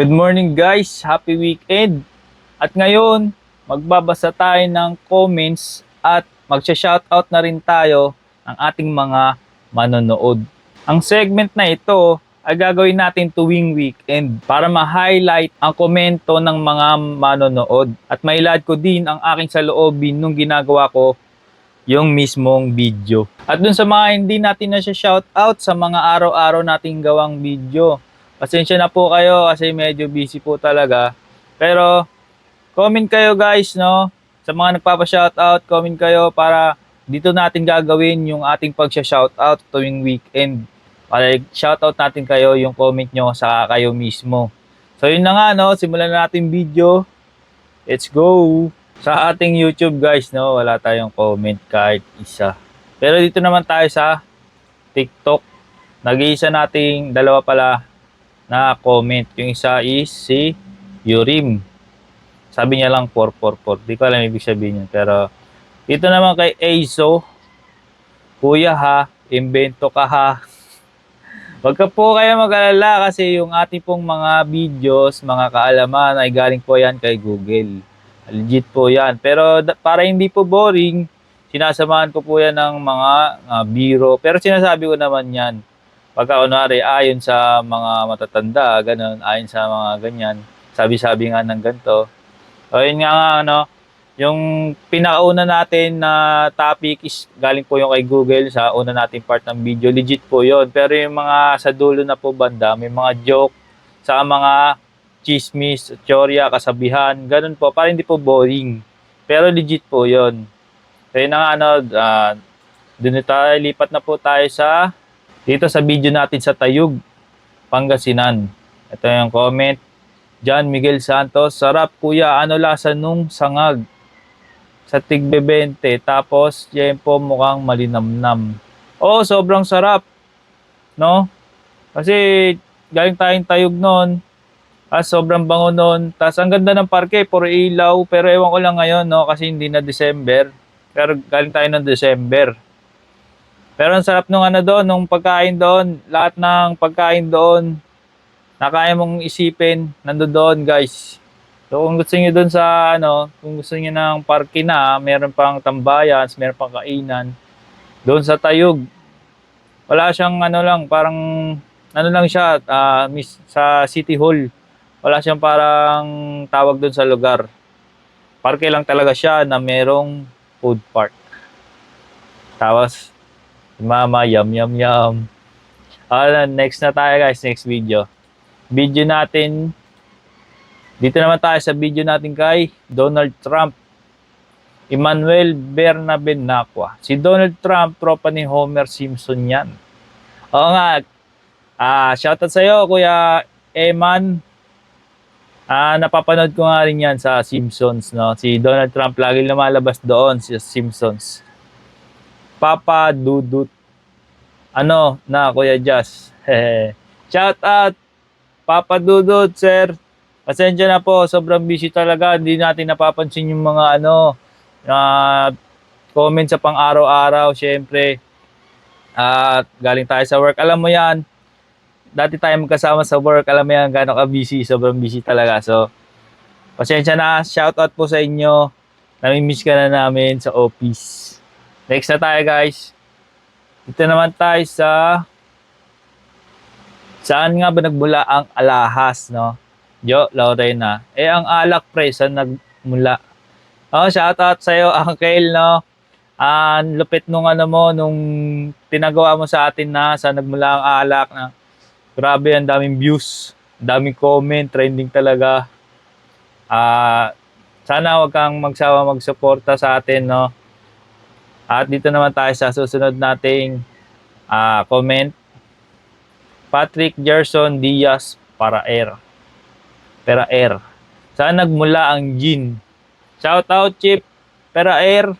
Good morning guys, happy weekend. At ngayon, magbabasa tayo ng comments at magsha-shoutout na rin tayo ng ating mga manonood. Ang segment na ito ay gagawin natin tuwing weekend para ma-highlight ang komento ng mga manonood at mailad ko din ang aking saloobin nung ginagawa ko yung mismong video. At dun sa mga hindi natin na shoutout sa mga araw-araw nating gawang video, pasensya na po kayo kasi medyo busy po talaga. Pero comment kayo guys, no? Sa mga nagpapa-shoutout, comment kayo para dito natin gagawin yung ating pag-shoutout tuwing weekend. Para shoutout natin kayo yung comment nyo sa kayo mismo. So yun na nga, no? Simulan na natin video. Let's go! Sa ating YouTube guys, no, wala tayong comment kahit isa. Pero dito naman tayo sa TikTok. Nag-iisa nating dalawa pala na comment. Yung isa is si Yurim. Sabi niya lang 444. Di ko alam ibig sabihin yun. Pero dito naman kay Azo. Kuya ha, invento ka ha. Huwag ka po kayo mag-alala kasi yung ating pong mga videos, mga kaalaman ay galing po yan kay Google. Legit po yan. Pero para hindi po boring, sinasamahan ko po yan ng mga ah, biro. Pero sinasabi ko naman yan. Pagka kunwari, ayon sa mga matatanda, ganun, ayon sa mga ganyan, sabi-sabi nga ng ganito. O yun nga nga, ano, yung pinakauna natin na topic is galing po yung kay Google sa una nating part ng video. Legit po yon Pero yung mga sa dulo na po banda, may mga joke sa mga chismis, teorya, kasabihan, ganun po, para hindi po boring. Pero legit po yon Kaya na nga, ano, uh, dun na tayo, lipat na po tayo sa, dito sa video natin sa Tayug, Pangasinan. Ito yung comment. John Miguel Santos, sarap kuya, ano lasa nung sangag? Sa tigbe 20, tapos po mukhang malinamnam. Oo, sobrang sarap. No? Kasi galing tayong tayog noon, Ah, sobrang bango nun. Tapos ang ganda ng parke, puro ilaw. Pero ewan ko lang ngayon, no? Kasi hindi na December. Pero galing tayo ng December. Pero ang sarap nung ano doon, nung pagkain doon. Lahat ng pagkain doon, na kaya mong isipin, nando doon, guys. So kung gusto niyo doon sa, ano, kung gusto niyo ng parke na, meron pang tambayan, meron pang kainan. Doon sa Tayug. Wala siyang ano lang, parang ano lang siya, ah, mis- sa City Hall wala siyang parang tawag doon sa lugar. Parke lang talaga siya na merong food park. Tapos, mama, yum, yum, yum. Ah, next na tayo guys, next video. Video natin, dito naman tayo sa video natin kay Donald Trump. Emmanuel Bernabenacqua. Si Donald Trump, tropa ni Homer Simpson yan. Oo nga, ah, shoutout sa'yo, Kuya Eman, Ah, napapanood ko nga rin 'yan sa Simpsons, no. Si Donald Trump lagi lumalabas doon sa Simpsons. Papa Dudut. Ano na Kuya Jazz? Shout out Papa Dudut, sir. Pasensya na po, sobrang busy talaga. Hindi natin napapansin yung mga ano, na comment sa pang-araw-araw, syempre. At galing tayo sa work. Alam mo 'yan, dati tayo magkasama sa work, alam mo yan, gano'n ka busy, sobrang busy talaga. So, pasensya na, shoutout po sa inyo. Namimiss ka na namin sa office. Next na tayo guys. Dito naman tayo sa saan nga ba nagmula ang alahas, no? Jo, Lorena. Eh, ang alak pre, saan nagmula? Oh, shoutout sa'yo, Uncle, no? Ang lupit nung ano mo, nung tinagawa mo sa atin na saan nagmula ang alak na Grabe, ang daming views, daming comment, trending talaga. Ah, sana wag kang magsawa magsuporta sa atin, no? At dito naman tayo sa susunod nating ah, comment. Patrick Gerson Diaz para air. Para air. Saan nagmula ang Jin? Shout out, Chip. Para air.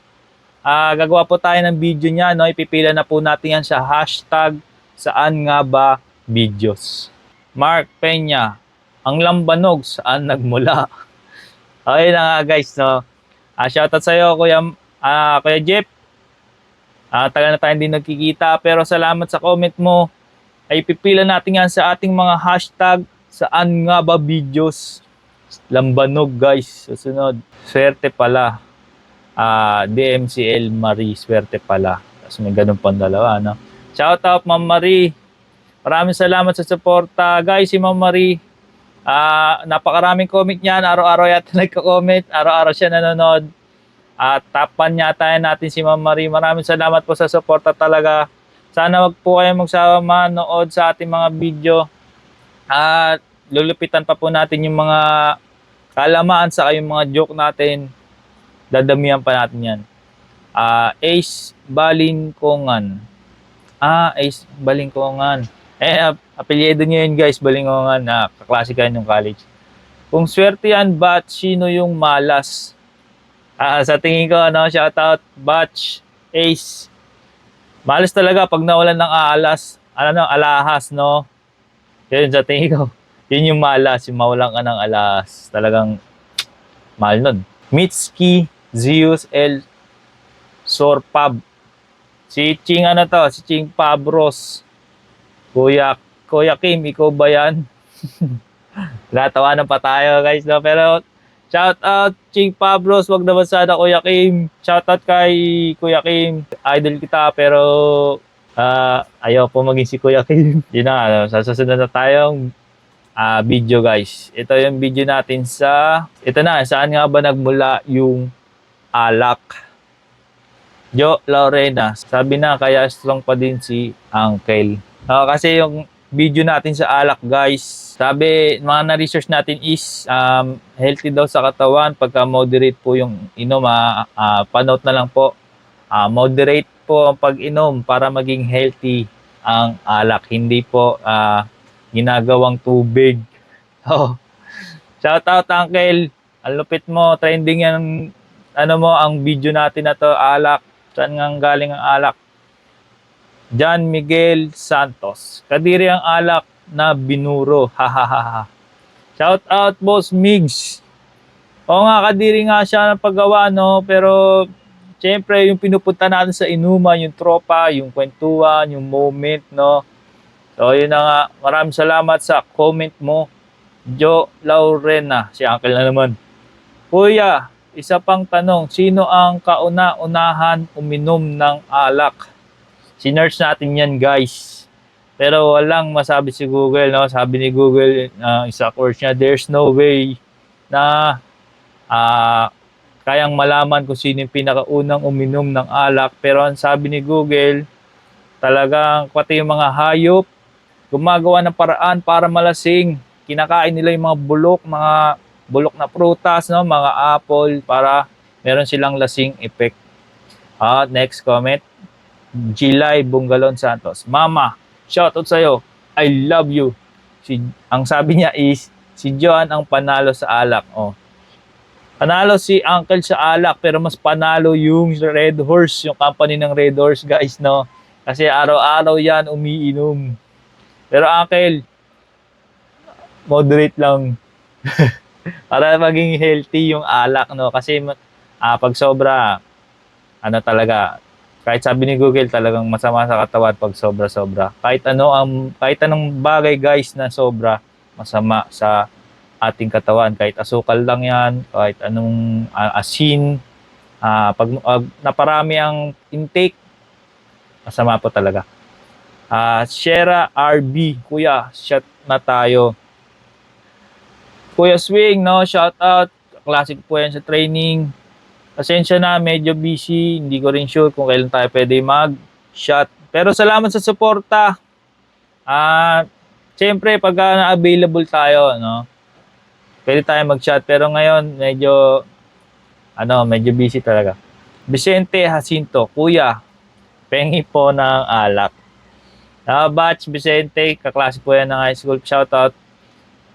Ah, gagawa po tayo ng video niya, no? Ipipila na po natin yan sa hashtag saan nga ba videos. Mark Peña, ang lambanog saan nagmula? Okay na nga guys, no? Uh, shoutout sa'yo, Kuya, uh, Kuya Jeff. Uh, tagal na tayo hindi nagkikita, pero salamat sa comment mo. Ay pipila natin yan sa ating mga hashtag saan nga ba videos? Lambanog guys, susunod. Swerte pala. Ah, DMCL Marie, swerte pala. Tapos may ganun pang dalawa, no? Shout out Ma'am Marie. Maraming salamat sa suporta. Guys, si Ma'am Marie, ah napakaraming comment niyan. Araw-araw yata nagko-comment. Araw-araw siya nanonood. At tapan yata natin si Ma'am Marie. Maraming salamat po sa suporta talaga. Sana wag po kayong magsawa manood sa ating mga video. At lulupitan pa po natin yung mga kalamaan sa yung mga joke natin. Dadamihan pa natin yan. Ah, Ace Balingkongan. Ah, Ace Balingkongan. Eh, ap- apelyido niya yun guys, Balingkongan. na kaklase kayo ng college. Kung swerte yan, batch, sino yung malas? Ah, sa tingin ko, ano, shoutout, batch, Ace. Malas talaga pag nawalan ng alas. Ano, no, alahas, no? Yun, sa tingin ko. Yun yung malas, yung mawalan ka ng alas. Talagang mahal nun. Mitski Zeus L. Sorpab. Si Ching ano to? Si Ching Pabros. Kuya, Kuya Kim, ikaw ba yan? Natawanan pa tayo guys. No? Pero shout out Ching Pabros. Wag naman sana Kuya Kim. Shout out kay Kuya Kim. Idol kita pero ah ayaw po maging si Kuya Kim. Yun na, ano, sa susunod na tayong ah, video guys. Ito yung video natin sa, ito na, saan nga ba nagmula yung alak? Jo Lorena, sabi na kaya strong pa din si Uncle. Ah, kasi yung video natin sa alak guys, sabi, mga na-research natin is um, healthy daw sa katawan pagka moderate po yung inom. Ah, ah, panote na lang po. Ah, moderate po ang pag-inom para maging healthy ang alak. Hindi po ah, ginagawang tubig. Oh. Shout out Uncle. Ang lupit mo, trending yan ano mo ang video natin na to, alak. Saan nga galing ang alak? John Miguel Santos. Kadiri ang alak na binuro. Hahaha. Shout out Boss Migs. Oo nga, kadiri nga siya ng paggawa, no? Pero, syempre, yung pinupunta natin sa inuman, yung tropa, yung kwentuhan, yung moment, no? So, yun na nga. Maraming salamat sa comment mo. Jo Laurena. Si Uncle na naman. Kuya, isa pang tanong. Sino ang kauna-unahan uminom ng alak? Sinerch natin yan, guys. Pero walang masabi si Google, no? Sabi ni Google, uh, isa course niya, there's no way na ah kayang malaman kung sino yung pinakaunang uminom ng alak. Pero ang sabi ni Google, talagang pati yung mga hayop, gumagawa ng paraan para malasing. Kinakain nila yung mga bulok, mga bulok na prutas, no? mga apple, para meron silang lasing effect. At next comment, Gilay Bungalon Santos. Mama, shoutout sa'yo. I love you. Si, ang sabi niya is, si John ang panalo sa alak. Oh. Panalo si Uncle sa alak, pero mas panalo yung Red Horse, yung company ng Red Horse, guys, no? Kasi araw-araw yan umiinom. Pero Uncle, moderate lang. Para maging healthy yung alak, no? Kasi ah, pag sobra, ano talaga, kahit sabi ni Google talagang masama sa katawan pag sobra-sobra. Kahit ano ang kahit anong bagay guys na sobra masama sa ating katawan. Kahit asukal lang 'yan, kahit anong ah, asin, ah, pag ah, naparami ang intake masama po talaga. Ah, Shera RB, kuya, shot na tayo. Kuya Swing, no, shout out. Classic po yan sa training. Pasensya na, medyo busy. Hindi ko rin sure kung kailan tayo pwede mag-shot. Pero salamat sa suporta. Ah, siyempre pag ah, available tayo, no. Pwede tayo mag-shot pero ngayon medyo ano, medyo busy talaga. Vicente Jacinto, kuya, pengi po ng alak. Ah, batch Vicente, kaklase po yan ng high school. Shout out.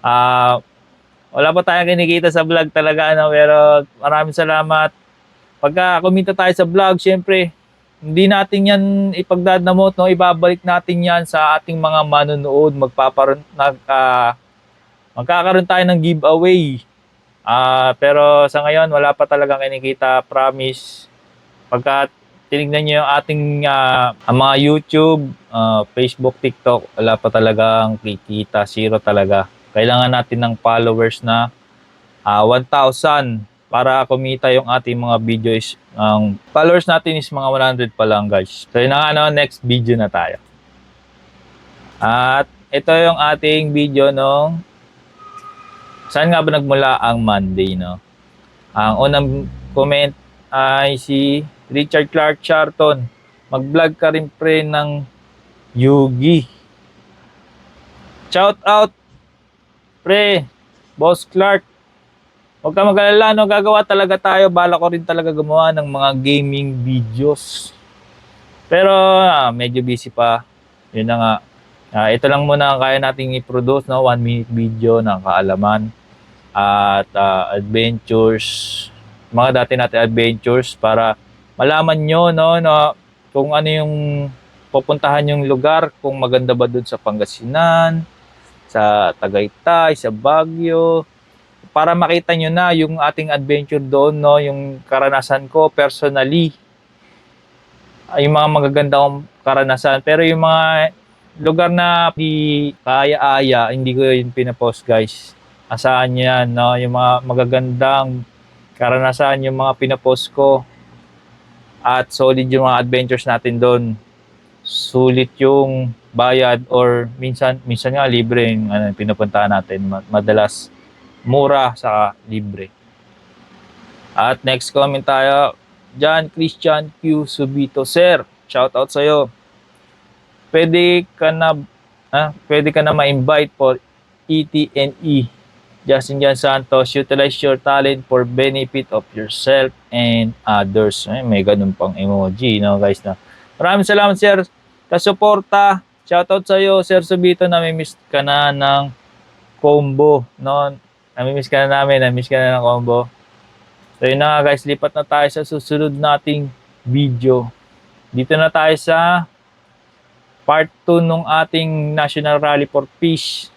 Ah, wala pa tayong kinikita sa vlog talaga, ano, pero maraming salamat pagka kumita tayo sa vlog, syempre, hindi natin yan ipagdadamot, no? ibabalik natin yan sa ating mga manonood, magpaparoon, nag, ah, magkakaroon tayo ng giveaway. Ah, pero sa ngayon, wala pa talagang kinikita, promise. Pagka tinignan niyo yung ating ang mga YouTube, ah, Facebook, TikTok, wala pa talagang kikita, zero talaga. Kailangan natin ng followers na ah, 1,000 para kumita yung ating mga videos. Ang followers natin is mga 100 pa lang guys. So yun na nga, next video na tayo. At ito yung ating video nung saan nga ba nagmula ang Monday, no? Ang unang comment ay si Richard Clark Charton. Mag-vlog ka rin pre ng Yugi. Shout out pre, Boss Clark. Huwag ka mag-alala, no? Gagawa talaga tayo. Bala ko rin talaga gumawa ng mga gaming videos. Pero ah, medyo busy pa. Yun na nga. Ah, ito lang muna ang kaya nating i-produce, no? One minute video ng kaalaman at ah, adventures. Mga dati natin adventures para malaman nyo, no, no, kung ano yung pupuntahan yung lugar, kung maganda ba doon sa Pangasinan, sa Tagaytay, sa Baguio, para makita nyo na yung ating adventure doon, no, yung karanasan ko personally. Yung mga magaganda kong karanasan. Pero yung mga lugar na di kaya-aya, hindi ko yun pinapost, guys. Asahan nyo yan, no? Yung mga magagandang karanasan, yung mga pinapost ko. At solid yung mga adventures natin doon. Sulit yung bayad or minsan minsan nga libre yung ano, pinupuntahan natin. Ma- Madalas mura sa libre. At next comment tayo, John Christian Q. Subito. Sir, shout out sa'yo. Pwede ka na, ah, pwede ka na ma-invite for E ETNE. Justin Jan Santos, utilize your talent for benefit of yourself and others. Ay, may ganun pang emoji, no, guys, na. Maraming salamat, sir, kasuporta. Shoutout sa iyo, Sir Subito, namimiss ka na ng combo, no? Namimiss ka na namin, namimiss ka na ng combo. So yun na nga guys, lipat na tayo sa susunod nating video. Dito na tayo sa part 2 nung ating National Rally for Peace,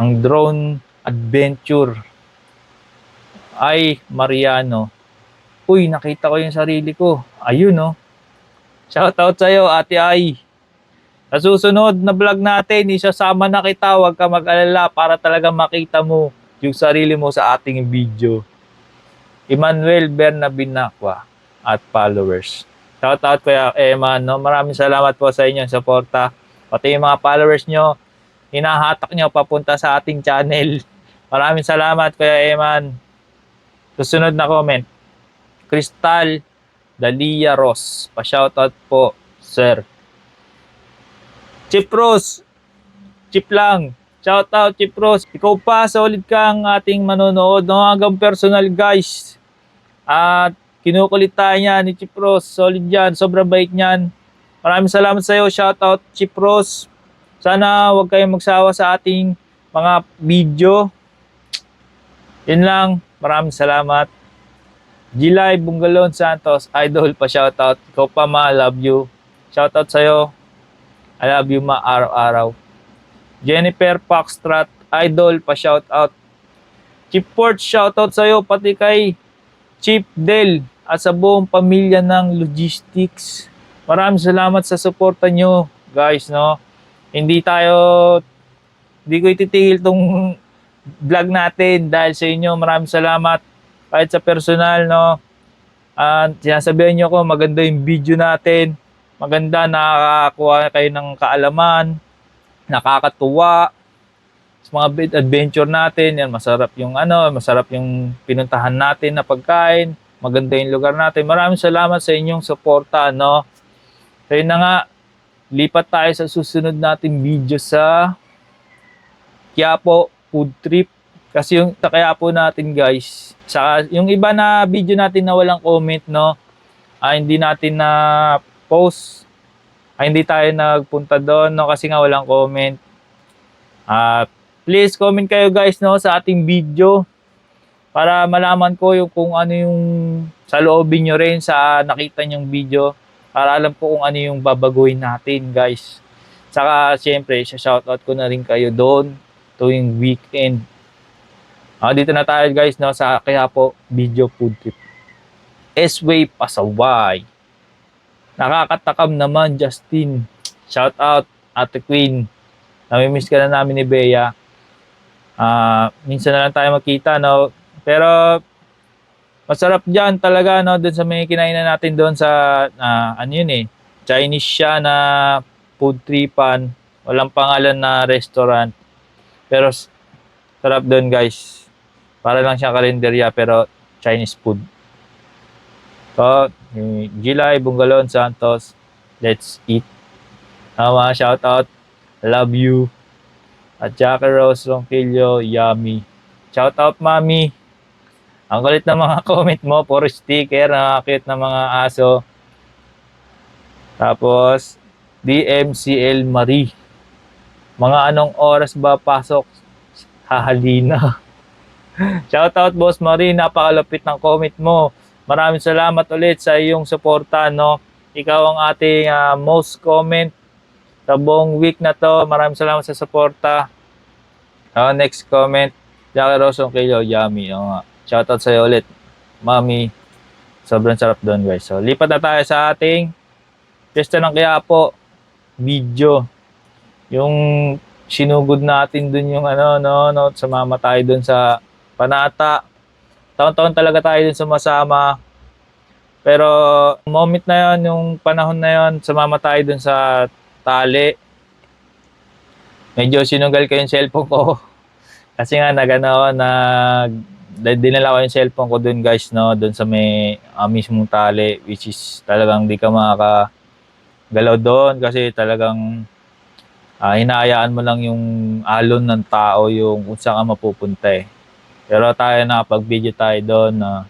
ang drone adventure. Ay, Mariano. Uy, nakita ko yung sarili ko. Ayun, no. Shoutout sa'yo, Ate Ay. Sa susunod na vlog natin, isasama na kita, huwag ka mag-alala para talaga makita mo yung sarili mo sa ating video. Emmanuel Bernabinacqua at followers. Shout out Kuya Eman, no? Maraming salamat po sa inyong suporta. Pati yung mga followers nyo, hinahatak nyo papunta sa ating channel. Maraming salamat Kuya Eman. Susunod na comment. Crystal Dalia Ross. Pa-shoutout po, sir. Chip Rose. Chip lang. Shout out, Chip Rose. Ikaw pa, solid ka ang ating manonood. No? Hanggang personal, guys. At kinukulit tayo niya ni Chip Rose. Solid yan. Sobrang bait niyan. Maraming salamat sa iyo. Shout out, Chip Rose. Sana huwag kayong magsawa sa ating mga video. Yun lang. Maraming salamat. Gilay Bungalon Santos, idol pa shoutout. Ikaw pa ma, love you. Shoutout sa'yo. I love you ma, araw-araw. Jennifer Foxtrot, idol pa shoutout. Chip Port, shoutout sa'yo. Pati kay Chip Del at sa buong pamilya ng logistics. Maraming salamat sa suporta nyo, guys, no? Hindi tayo, hindi ko ititigil tong vlog natin dahil sa inyo. Maraming salamat kahit sa personal, no? At sinasabihan nyo ko, maganda yung video natin. Maganda, nakakakuha kayo ng kaalaman. Nakakatuwa. Sa mga adventure natin, yan, masarap yung ano, masarap yung pinuntahan natin na pagkain. Maganda yung lugar natin. Maraming salamat sa inyong suporta, no? So yun na nga, lipat tayo sa susunod nating video sa Quiapo Food Trip. Kasi yung sa Quiapo natin guys, sa yung iba na video natin na walang comment no, ah, hindi natin na post. Ah, hindi tayo nagpunta doon no kasi nga walang comment. Ah, please comment kayo guys no sa ating video para malaman ko yung kung ano yung sa loobin nyo rin sa nakita nyong video para alam ko kung ano yung babaguhin natin guys. Saka siyempre, shoutout ko na rin kayo doon tuwing weekend. Ah, dito na tayo guys no sa kaya po video food trip. S-Way Pasaway. Nakakatakam naman Justin. Shout out Ate Queen. Namimiss ka na namin ni Bea. Ah, minsan na lang tayo magkita, no? Pero masarap diyan talaga no doon sa may kinainan natin doon sa ah, ano yun eh Chinese siya na food tripan walang pangalan na restaurant pero sarap doon guys para lang siya kalenderya pero Chinese food so Gilay Bungalon Santos let's eat Tama, shout out love you at Jackie Rose Ronquillo yummy shout out mami ang kulit ng mga comment mo, puro sticker, nakakit na mga aso. Tapos, DMCL Marie. Mga anong oras ba pasok? Hahalina. Shoutout Boss Marie, napakalapit ng comment mo. Maraming salamat ulit sa iyong suporta, no? Ikaw ang ating ah, most comment sa buong week na to. Maraming salamat sa suporta. Ah, next comment, Jackie Rosong yummy. Oo nga. Shoutout sa'yo ulit, Mami. Sobrang sarap doon, guys. So, lipat na tayo sa ating Fiesta ng Quiapo video. Yung sinugod natin doon yung ano, no, no, sumama tayo doon sa Panata. Taon-taon talaga tayo doon sumasama. Pero moment na yon, yung panahon na yon, sumama tayo doon sa tali. Medyo sinugal ko yung cellphone ko. Kasi nga nagano nag dinala ko yung cellphone ko dun guys no dun sa may ah, mismong tali which is talagang di ka makaka galaw doon kasi talagang ah, hinahayaan mo lang yung alon ng tao yung kung saan ka mapupunta eh. Pero tayo nakapag-video tayo doon na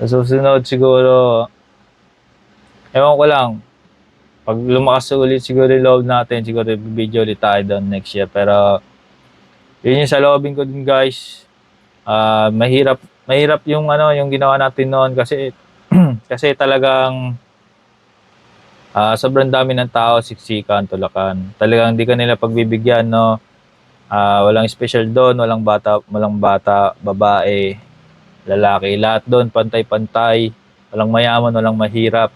sa susunod siguro ewan ko lang pag lumakas ulit siguro yung loob natin siguro video ulit tayo doon next year. Pero yun yung sa loobin ko din guys. Ah, mahirap mahirap yung ano yung ginawa natin noon kasi kasi talagang ah, sobrang dami ng tao siksikan tulakan. Talagang hindi ka nila pagbibigyan no Ah, walang special doon walang bata walang bata babae lalaki lahat doon pantay-pantay walang mayaman walang mahirap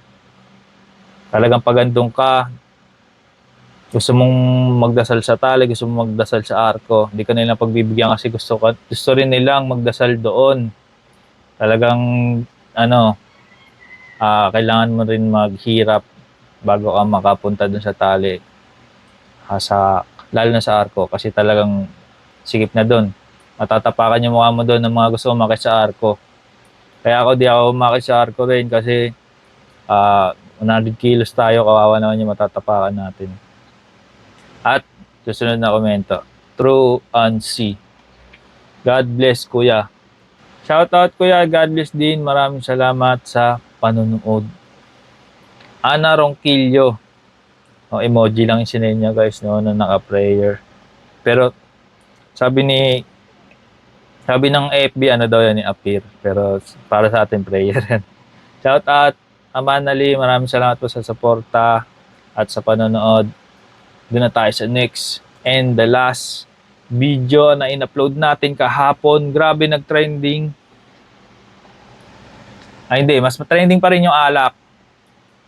talagang pagandong ka gusto mong magdasal sa tali, gusto mong magdasal sa arko, hindi ka nila pagbibigyan kasi gusto, ka, gusto rin nilang magdasal doon. Talagang, ano, ah kailangan mo rin maghirap bago ka makapunta doon sa tali. Ah, sa, lalo na sa arko, kasi talagang sigip na doon. Matatapakan yung mukha mo doon ng mga gusto umakit sa arko. Kaya ako di ako umakit sa arko rin kasi ah 100 kilos tayo, kawawa naman yung matatapakan natin. At susunod na komento. True and see. God bless kuya. Shout out kuya, God bless din. Maraming salamat sa panonood. Ana Ronquillo. O, emoji lang yung sinend niya guys no, na naka-prayer. Pero sabi ni sabi ng FB ano daw yan ni appear. Pero para sa atin prayer yan. Shout out Amanali, maraming salamat po sa suporta at sa panonood. Doon na tayo sa next and the last video na in-upload natin kahapon. Grabe nag-trending. Ay hindi, mas trending pa rin yung alak.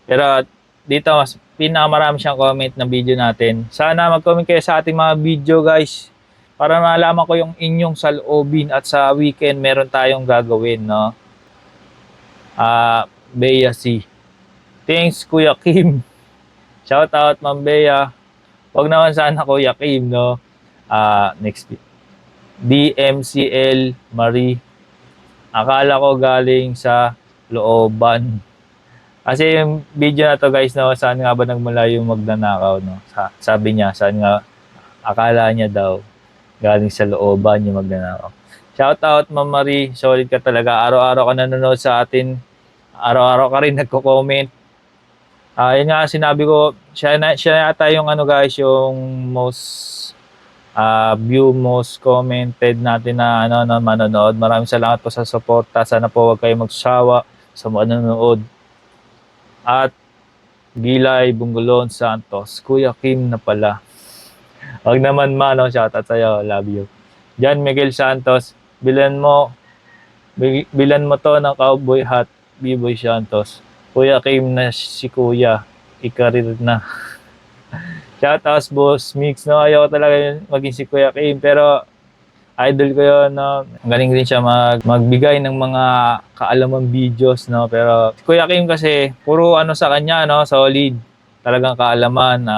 Pero dito mas pinakamarami siyang comment ng video natin. Sana mag-comment kayo sa ating mga video guys para malaman ko yung inyong saloobin at sa weekend meron tayong gagawin, no? Ah, Bea C. Thanks Kuya Kim. Shout out Ma'am Bea. Wag naman sana Kuya Kim, no? Ah, next DMCL Marie. Akala ko galing sa looban. Kasi yung video na to guys, no, saan nga ba nagmula yung magnanakaw, no? Sa, sabi niya, saan nga, akala niya daw, galing sa looban yung magnanakaw. Shout out, Ma'am Marie. Solid ka talaga. Araw-araw ka nanonood sa atin. Araw-araw ka rin nagko-comment. Ah, yun nga sinabi ko, siya na siya yata yung ano guys, yung most ah view, most commented natin na ano na manonood. Maraming salamat po sa suporta. Sana po wag kayo magsawa sa manonood. At Gilay Bungulon Santos, Kuya Kim na pala. Wag naman ma, no? Shoutout sa'yo. Love you. Jan Miguel Santos, bilan mo bi- bilan mo to ng cowboy hat, B-Boy Santos. Kuya Kim na si Kuya, ikarir na. Shoutouts boss Mix, no? Ayaw ko talaga maging si Kuya Kim, pero idol ko yun, no. Galing din siya mag, magbigay ng mga kaalamang videos, no. Pero si Kuya Kim kasi, puro ano sa kanya, no, solid. Talagang kaalaman, na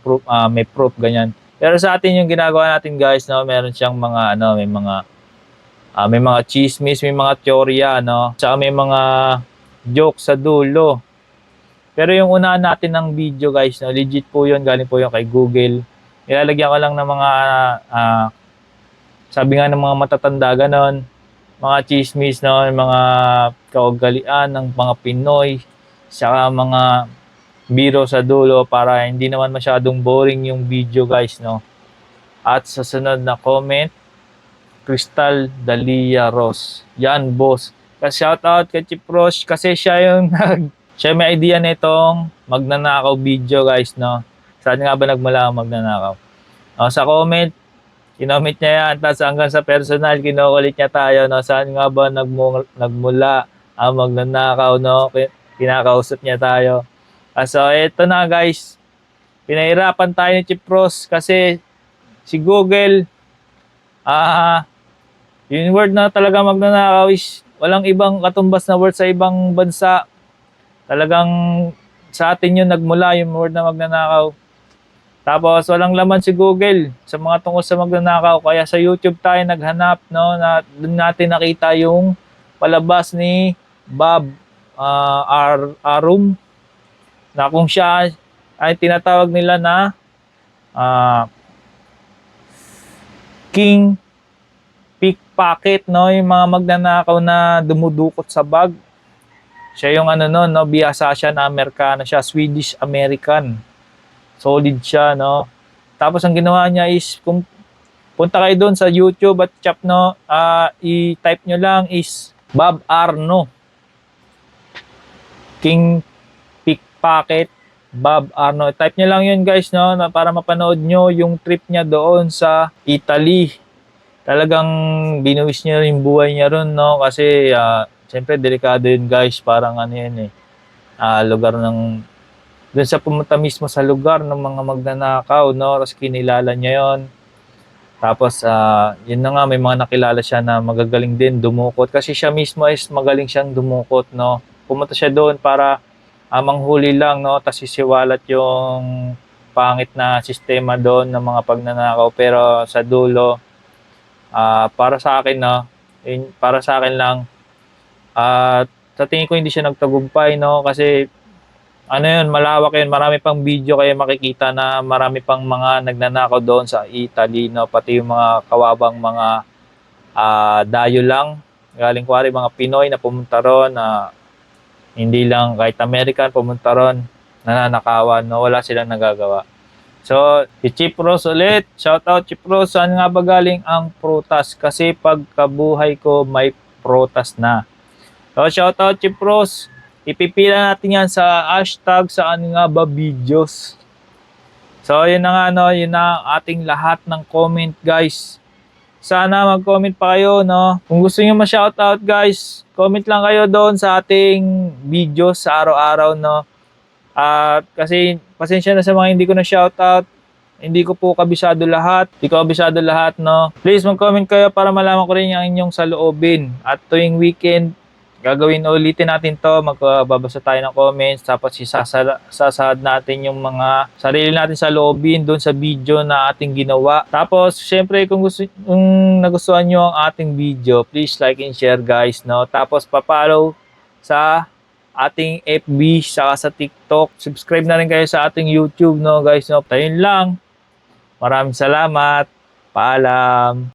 proof, ah, may proof, ganyan. Pero sa atin yung ginagawa natin guys, no, meron siyang mga, ano, may mga, ah, may mga chismis, may mga teorya, no. Tsaka may mga joke sa dulo. Pero yung unahan natin ng video guys, no, legit po yun, galing po yun kay Google. Ilalagyan ko lang ng mga, ah, sabi nga ng mga matatanda ganon, mga chismis, yung mga kaugalian ng mga Pinoy, saka mga biro sa dulo para hindi naman masyadong boring yung video guys, no. At sa sunod na comment, Crystal Dalia Ross. Yan, boss. Kasi shout out kay Chip Ross kasi siya yung nag siya may idea nitong magnanakaw video guys, no. Saan nga ba nagmula ang magnanakaw? O, sa comment, kinomment niya yan. Tapos hanggang sa personal, kinukulit niya tayo, no. Saan nga ba nagmu- nagmula ang magnanakaw, no. Ki- Kinakausap niya tayo. Ah, so, eto na guys. Pinahirapan tayo ni Chip Ross kasi si Google, ah, yung word na talaga magnanakaw is walang ibang katumbas na word sa ibang bansa. Talagang sa atin yun nagmula yung word na magnanakaw. Tapos walang laman si Google sa mga tungkol sa magnanakaw. Kaya sa YouTube tayo naghanap, no, na doon natin nakita yung palabas ni Bob ah, Ar- Arum na kung siya ay tinatawag nila na ah, King Pickpocket, no? Yung mga magnanakaw na dumudukot sa bag. Siya yung ano no, no, biyasa siya na Amerikano siya, Swedish American. Solid siya, no? Tapos ang ginawa niya is kung punta kayo doon sa YouTube at chat no, ah, i-type nyo lang is Bob Arno. King Pickpocket Bob Arno. Type nyo lang yun guys no, para mapanood nyo yung trip niya doon sa Italy. Talagang binuwis niya yung buhay niya ron no kasi ah, siyempre delikado yun guys, parang ano yun eh. ah, lugar ng doon sa pumunta mismo sa lugar ng mga magnanakaw no, tapos kinilala niya yon. Tapos ah, yun na nga may mga nakilala siya na magagaling din dumukot. Kasi siya mismo is magaling siyang dumukot no. Pumunta siya doon para ah, manghuli lang no, tapos sisiwalat yung pangit na sistema doon ng mga pagnanakaw. Pero sa dulo ah, para sa akin no, para sa akin lang. At sa tingin ko hindi siya nagtagumpay no? Kasi ano yun, malawak yun. Marami pang video kayo makikita na marami pang mga nagnanakaw doon sa Italy, no? Pati yung mga kawabang mga ah, dayo lang. Galing kuwari mga Pinoy na pumunta ron, na hindi lang kahit American pumunta ron, nananakawan, no? Wala silang nagagawa. So, si Chip Ross ulit. Shout out Chip. Saan nga ba galing ang prutas? Kasi pagkabuhay ko may prutas na. So, shout out Chip. Ipipila natin yan sa hashtag saan nga ba videos. So, yun na nga, no, yun na ating lahat ng comment, guys. Sana mag-comment pa kayo, no. Kung gusto niyo ma-shoutout, guys, comment lang kayo doon sa ating videos sa araw-araw, no. At kasi, pasensya na sa mga hindi ko na shoutout. Hindi ko po kabisado lahat. Hindi ko kabisado lahat, no. Please, mag-comment kayo para malaman ko rin yung inyong saloobin. At tuwing weekend, gagawin ulitin natin to, magbabasa tayo ng comments, tapos sasahad natin yung mga sarili natin sa loobin doon sa video na ating ginawa. Tapos, syempre, kung gusto, kung nagustuhan nyo ang ating video, please like and share guys, no? Tapos, papalo sa ating FB, saka sa TikTok. Subscribe na rin kayo sa ating YouTube, no guys, no? Tayo lang. Maraming salamat. Paalam.